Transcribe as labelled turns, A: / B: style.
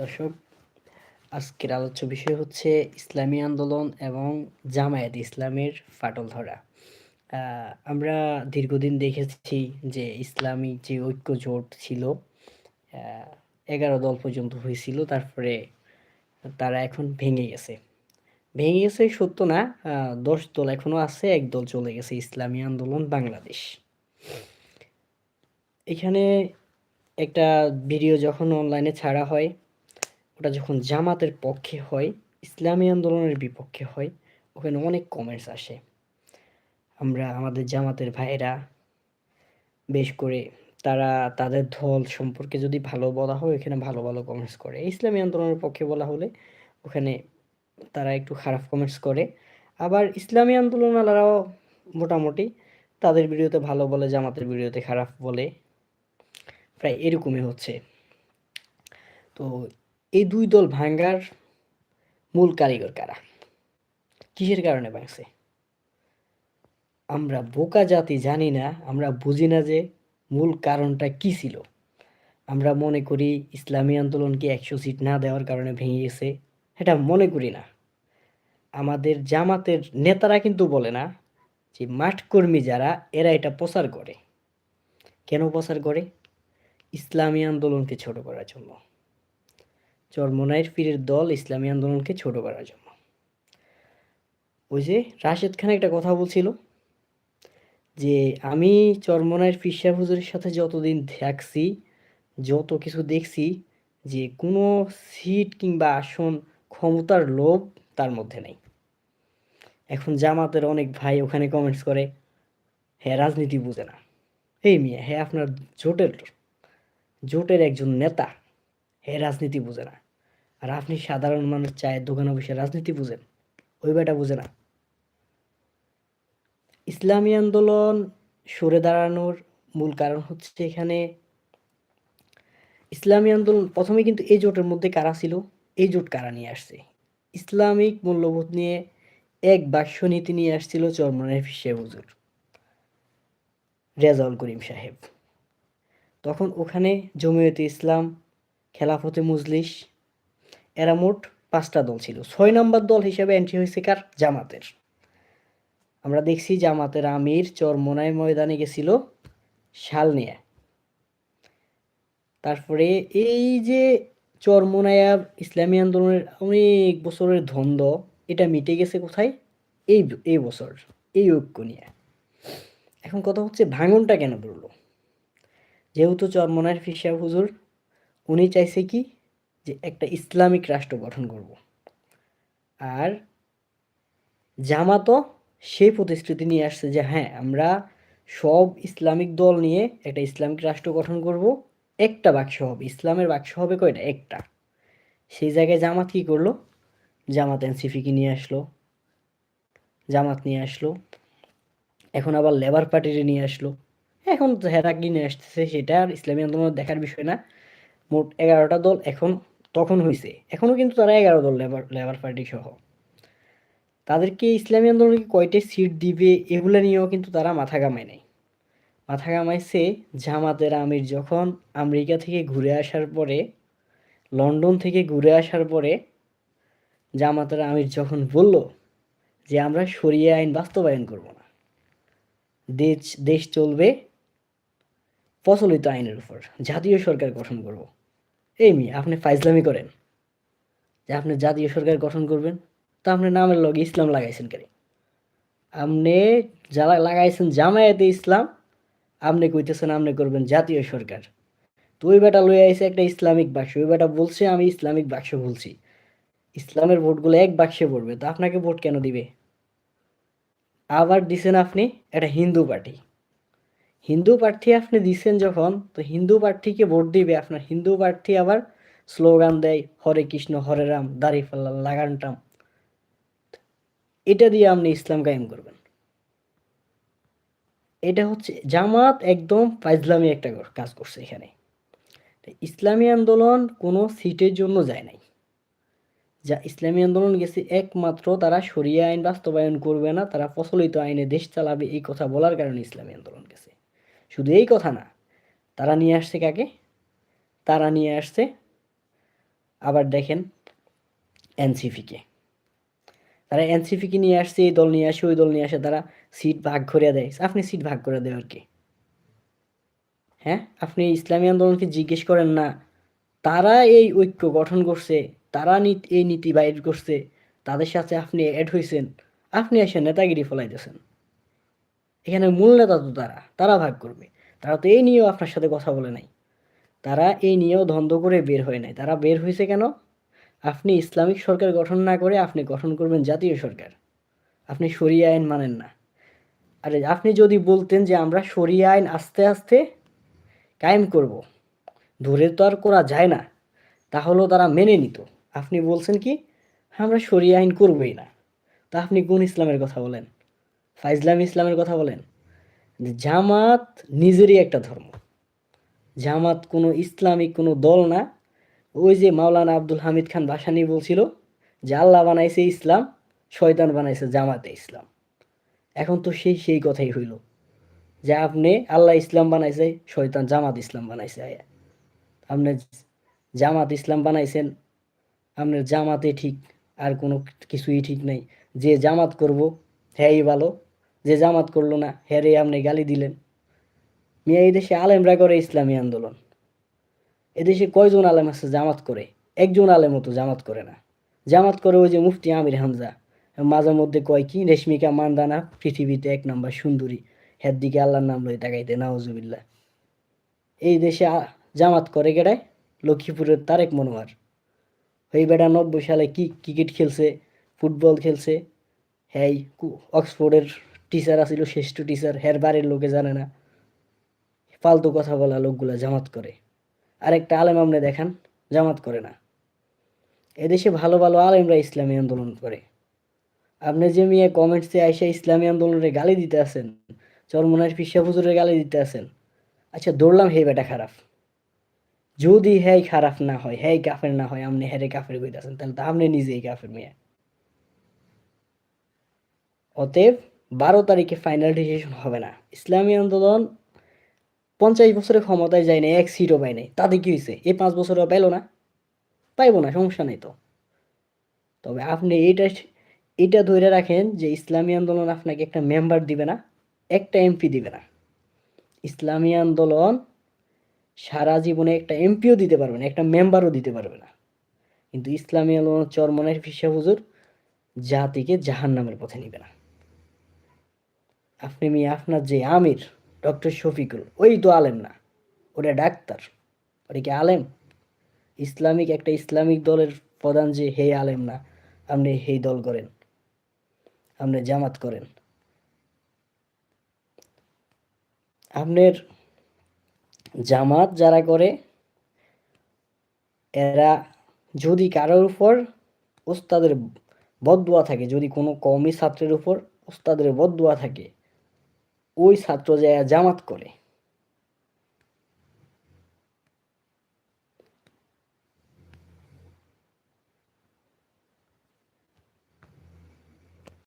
A: দর্শক, আজকের আলোচ্য বিষয় হচ্ছে ইসলামী আন্দোলন এবং জামায়াত ইসলামের ফাটল ধরা। আমরা দীর্ঘদিন দেখেছি যে ইসলামী যে ঐক্য জোট ছিল এগারো দল পর্যন্ত হয়েছিল, তারপরে তারা এখন ভেঙে গেছে। ভেঙে গেছে সত্য না দশ দল এখনও আছে, এক দল চলে গেছে, ইসলামী আন্দোলন বাংলাদেশ। এখানে একটা ভিডিও যখন অনলাইনে ছাড়া হয়, ওটা যখন জামাতের পক্ষে হয়, ইসলামী আন্দোলনের বিপক্ষে হয়, ওখানে অনেক কমেন্টস আসে। আমরা আমাদের জামাতের ভাইয়েরা বেশ করে তারা তাদের দল সম্পর্কে যদি ভালো বলা হয় এখানে ভালো ভালো কমেন্টস করে। ইসলামী আন্দোলনের পক্ষে বলা হলে ওখানে তারা একটু খারাপ কমেন্টস করে। আবার ইসলামী আন্দোলনওয়ালারাও মোটামুটি তাদের ভিডিওতে ভালো বলে, জামাতের ভিডিওতে খারাপ বলে। প্রায় এরকমই হচ্ছে। তো এই দুই দল ভাঙ্গার মূল কারিগর কারা? কিসের কারণে ভাঙছে? আমরা বোকা জাতি জানি না, আমরা বুঝি না যে মূল কারণটা কি ছিল। আমরা মনে করি ইসলামী আন্দোলনকে একশো সিট না দেওয়ার কারণে ভেঙে গেছে এটা মনে করি না। আমাদের জামাতের নেতারা কিন্তু বলে না যে মাঠকর্মী যারা, এরা এটা প্রচার করে। কেন প্রচার করে? ইসলামী আন্দোলনকে ছোট করার জন্য। চরমনাইয়ের পীরের দল ইসলামী আন্দোলনকে ছোট করার জন্য। ওই যে রাশেদ খান একটা কথা বলছিল যে, আমি চরমনাইয়ের ফিরশা হুজুরের সাথে যতদিন থাকছি, যত কিছু দেখছি, যে কোনো সিট কিংবা আসন ক্ষমতার লোভ তার মধ্যে নেই। এখন জামাতের অনেক ভাই ওখানে কমেন্টস করে হ্যাঁ রাজনীতি বুঝে না। এই মিয়া হ্যাঁ আপনার জোটের জোটের একজন নেতা হ্যাঁ রাজনীতি বুঝে না। আর আপনি সাধারণ মানুষ চায়ের দোকানে বসে রাজনীতি বুঝেন, ওই বেটা বুঝে না। ইসলামী আন্দোলন সরে দাঁড়ানোর মূল কারণ হচ্ছে এখানে ইসলামী আন্দোলন প্রথমে কিন্তু এই জোটের মধ্যে কারা ছিল? এই জোট কারা নিয়ে আসছে? ইসলামিক মূল্যবোধ নিয়ে এক বাক্স নীতি নিয়ে আসছিল চরমনের ফিসে হুজুর, রেজাউল করিম সাহেব। তখন ওখানে জমিয়তে ইসলাম, খেলাফতে মুজলিস, এরা মোট পাঁচটা দল ছিল। ছয় নম্বর দল হিসেবে এন্ট্রি হয়েছে কার? জামাতের। আমরা দেখছি জামাতের আমির চরমোনাই ময়দানে গেছিল শাল নিয়ে তারপরে এই যে চরমোনায়া ইসলামী আন্দোলনের অনেক বছরের ধন্দ, এটা মিটে গেছে কোথায়? এই এই বছর, এই ঐক্য নিয়ে। এখন কথা হচ্ছে ভাঙনটা কেন ধরলো যেহেতু চরমোনার ফিসা হুজুর, উনি চাইছে কি? যে একটা ইসলামিক রাষ্ট্র গঠন করব। আর জামাতও সেই প্রতিশ্রুতি নিয়ে আসছে যে হ্যাঁ আমরা সব ইসলামিক দল নিয়ে একটা ইসলামিক রাষ্ট্র গঠন করব। একটা বাক্স হবে। ইসলামের বাক্স হবে কয়টা? একটা। সেই জায়গায় জামাত কি করল? জামাত এনসিপিকে নিয়ে আসলো। জামাত নিয়ে আসলো। এখন আবার লেবার পার্টিরে নিয়ে আসলো। এখন হেরা কি নিয়ে আসতেছে, সেটা আর ইসলামী আন্দোলন দেখার বিষয় না। মোট এগারোটা দল এখন, তখন হয়েছে এখনও কিন্তু তারা এগারো দল লেবার লেবার পার্টি সহ। তাদেরকে ইসলামী আন্দোলনকে কয়টি সিট দিবে, এগুলো নিয়েও কিন্তু তারা মাথা ঘামায় নাই। মাথা ঘামাইছে জামাতের আমির যখন আমেরিকা থেকে ঘুরে আসার পরে, লন্ডন থেকে ঘুরে আসার পরে, জামাতের আমির যখন বলল যে, আমরা সরিয়ে আইন বাস্তবায়ন করব না। দেশ দেশ চলবে প্রচলিত আইনের উপর, জাতীয় সরকার গঠন করব। এই মি আপনি ফাইজলামি করেন। যে আপনি জাতীয় সরকার গঠন করবেন, তা আপনি নামের লগে ইসলাম লাগাইছেন কেন? আপনি যারা লাগাইছেন জামায়াতে ইসলাম, আপনি কইতেছেন আপনি করবেন জাতীয় সরকার। তো ওই বেটা লই আইছে একটা ইসলামিক বাক্স, ওই বেটা বলছে আমি ইসলামিক বাক্স বলছি। ইসলামের ভোটগুলো এক বাক্সে পড়বে, তো আপনাকে ভোট কেন দিবে? আবার দিছেন আপনি একটা হিন্দু পার্টি। হিন্দু প্রার্থী আপনি দিচ্ছেন যখন, তো হিন্দু প্রার্থীকে ভোট দিবে আপনার। হিন্দু প্রার্থী আবার স্লোগান দেয়, হরে কৃষ্ণ, হরে রাম দাঁড়িপাল্লা লাগানটাম এটা দিয়ে আপনি ইসলাম কায়েম করবেন। এটা হচ্ছে জামাত একদম ফাইজলামি একটা কাজ করছে এখানে। ইসলামী আন্দোলন কোনো সিটের জন্য যায় নাই। যা ইসলামী আন্দোলন গেছে একমাত্র তারা সরিয়া আইন বাস্তবায়ন করবে না, তারা প্রচলিত আইনে দেশ চালাবে এই কথা বলার কারণে ইসলামী আন্দোলন গেছে। শুধু এই কথা না, তারা নিয়ে আসছে কাকে? তারা নিয়ে আসছে আবার দেখেন এনসিপিকে। তারা এনসিপিকে নিয়ে আসছে, এই দল নিয়ে আসে, ওই দল নিয়ে আসে, তারা সিট ভাগ করে দেয়। আপনি সিট ভাগ করে দেওয়ার কি হ্যাঁ? আপনি ইসলামী আন্দোলনকে জিজ্ঞেস করেন না, তারা এই ঐক্য গঠন করছে, তারা এই নীতি বাইর করছে, তাদের সাথে আপনি অ্যাড হয়েছেন আপনি এসে নেতাগিরি ফলাইতেছেন। এখানে মূল নেতা তো তারা তারা ভাগ করবে। তারা তো এই নিয়েও আপনার সাথে কথা বলে নাই। তারা এই নিয়েও দ্বন্দ্ব করে বের হয় নাই। তারা বের হয়েছে কেন? আপনি ইসলামিক সরকার গঠন না করে আপনি গঠন করবেন জাতীয় সরকার। আপনি সরিয়া আইন মানেন না। আরে, আপনি যদি বলতেন যে আমরা সরিয়া আইন আস্তে আস্তে কায়েম করব, ধরে তো আর করা যায় না, তাহলেও তারা মেনে নিত। আপনি বলছেন কি, আমরা সরিয়া আইন করবই না। তা আপনি কোন ইসলামের কথা বলেন? ফাইজলাম ইসলামের কথা বলেন জামাত নিজেরই একটা ধর্ম। জামাত কোনো ইসলামিক কোনো দল না। ওই যে মাওলানা আব্দুল হামিদ খান ভাসানি বলছিল যে আল্লাহ বানাইছে ইসলাম, শয়তান বানাইছে জামাতে ইসলাম। এখন তো সেই সেই কথাই হইল যে আপনি আল্লাহ ইসলাম বানাইছে, শয়তান জামাত ইসলাম বানাইছে আপনি জামাত ইসলাম বানাইছেন, আপনার জামাতে ঠিক আর কোনো কিছুই ঠিক নাই। যে জামাত করব, হ্যাঁই ভালো। যে জামাত করল না হ্যারে আপনি গালি দিলেন। মিয়া, এই দেশে আলেমরা করে ইসলামী আন্দোলন। এদেশে কয়জন আলেম আছে জামাত করে? একজন আলেম মতো জামাত করে না। জামাত করে ওই যে মুফতি আমির হামজা। মাঝে মধ্যে কয়, কি রেশমিকা মান্দানা, পৃথিবীতে এক নম্বর সুন্দরী। হের দিকে আল্লাহর নাম লই তাকাইতে নাওজুবিল্লা এই দেশে জামাত করে গেড়ায় লক্ষ্মীপুরের তারেক মনোয়ার। ওই বেটা নব্বই সালে কি ক্রিকেট খেলছে, ফুটবল খেলছে? হ্যাঁ অক্সফোর্ডের টিচার আছিল, শ্রেষ্ঠ টিচার হের বাড়ির লোকে জানে না। ফালতু কথা বলা লোকগুলা জামাত করে। আরেকটা আলেম আপনি দেখান, জামাত করে না। এদেশে ভালো ভালো আলেমরা ইসলামী আন্দোলন করে। আপনি যে মেয়ে কমেন্টসে আইসা ইসলামী আন্দোলনের গালি দিতে আছেন, চরমনার পিসা হুজুরের গালি দিতে আছেন আচ্ছা দৌড়লাম হে বেটা খারাপ। যদি হ্যাঁ খারাপ না হয় হ্যাঁ কাফের না হয়, আপনি হ্যারে কাফের কইতাছেন তাহলে তো আপনি নিজেই কাফের মেয়ে। অতএব বারো তারিখে ফাইনাল ডিসিশন হবে না। ইসলামী আন্দোলন পঞ্চাশ বছরের ক্ষমতায় যায় না এক সিটও পায় নাই। তাতে কি হয়েছে এই পাঁচ বছরও পাইলো না? পাইবো না, সমস্যা নেই তো। তবে আপনি এটা এটা ধরে রাখেন যে ইসলামী আন্দোলন আপনাকে একটা মেম্বার দিবে না, একটা এমপি দিবে না। ইসলামী আন্দোলন সারা জীবনে একটা এমপিও দিতে পারবে না, একটা মেম্বারও দিতে পারবে না। কিন্তু ইসলামী আন্দোলন চরমনের ফিসা হুজুর জাতিকে জাহান নামের পথে নিবে না। আপনি মেয়ে আপনার যে আমির, ডক্টর শফিকুল, ওই তো আলেম না ওটা ডাক্তার। ওটা কি আলেম? ইসলামিক একটা ইসলামিক দলের প্রধান যে হে আলেম না, আপনি হেই দল করেন, আপনি জামাত করেন। আপনার জামাত যারা করে, এরা যদি কারোর উপর ওস্তাদের বদুয়া থাকে, যদি কোনো কমই ছাত্রের উপর ওস্তাদের বদুয়া থাকে ওই ছাত্র যায় জামাত করে।